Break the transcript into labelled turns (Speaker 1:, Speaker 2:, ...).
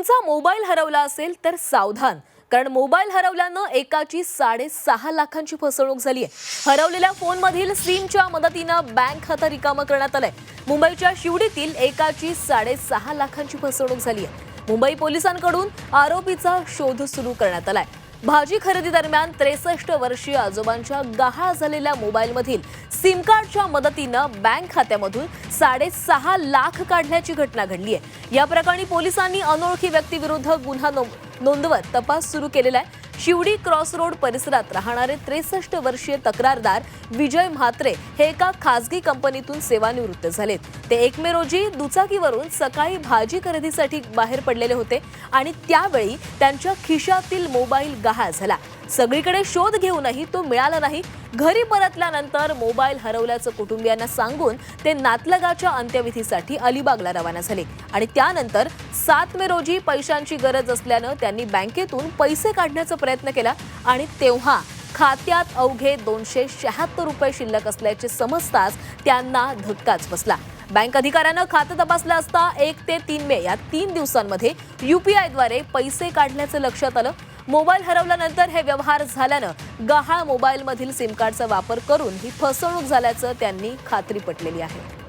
Speaker 1: तुमचा मोबाईल हरवला असेल तर सावधान. कारण मोबाईल हरवल्यानं एकाची साडेसहा लाखांची फसवणूक झाली आहे हरवलेल्या फोनमधील सिमच्या मदतीनं बँक खातं रिकामं करण्यात आलंय. मुंबईच्या शिवडीतील एकाची साडेसहा लाखांची फसवणूक झाली आहे मुंबई पोलिसांकडून आरोपीचा शोध सुरू करण्यात आलाय. भाजी खरेदी दरम्यान त्रेसष्ट वर्षीय आजोबांच्या गहाळ झालेल्या मोबाईलमधील सिम कार्डच्या मदतीनं बँक खात्यामधून साडेसहा लाख काढण्याची घटना घडली आहे या प्रकरणी पोलिसांनी अनोळखी व्यक्तीविरुद्ध गुन्हा नोंदवत तपास सुरू केलेला आहे. शिवडी क्रॉस रोड परिसरात राहणारे त्रेसष्ट वर्षीय तक्रारदार विजय म्हात्रे हे एका खासगी कंपनीतून सेवानिवृत्त झालेत. ते एक मे रोजी दुचाकीवरून सकाळी भाजी खरेदीसाठी बाहेर पडलेले होते आणि त्यावेळी त्यांच्या खिशातील मोबाईल गहाळ झाला. सगळीकडे शोध घेऊनही तो मिळाला नाही. घरी परतल्यानंतर मोबाईल हरवल्याचं कुटुंबियांना सांगून ते नातलगाच्या अंत्यविधीसाठी अलिबागला रवाना झाले. आणि त्यानंतर सात मे रोजी पैशांची गरज असल्यानं त्यांनी बँकेतून पैसे काढण्याचा प्रयत्न केला आणि तेव्हा खात्यात अवघे दोनशे शहात्तर रुपये शिल्लक असल्याचे समजताच त्यांना धक्काच बसला. बँक अधिकाऱ्यानं खातं तपासलं असता एक ते तीन मे या तीन दिवसांमध्ये युपीआयद्वारे पैसे काढल्याचं लक्षात आलं. मोबाईल हरवल्यानंतर हे व्यवहार झाल्यानं गहाळ मोबाईलमधील सिम कार्डचा वापर करून ही फसवणूक झाल्याचं त्यांनी खात्री पटलेली आहे.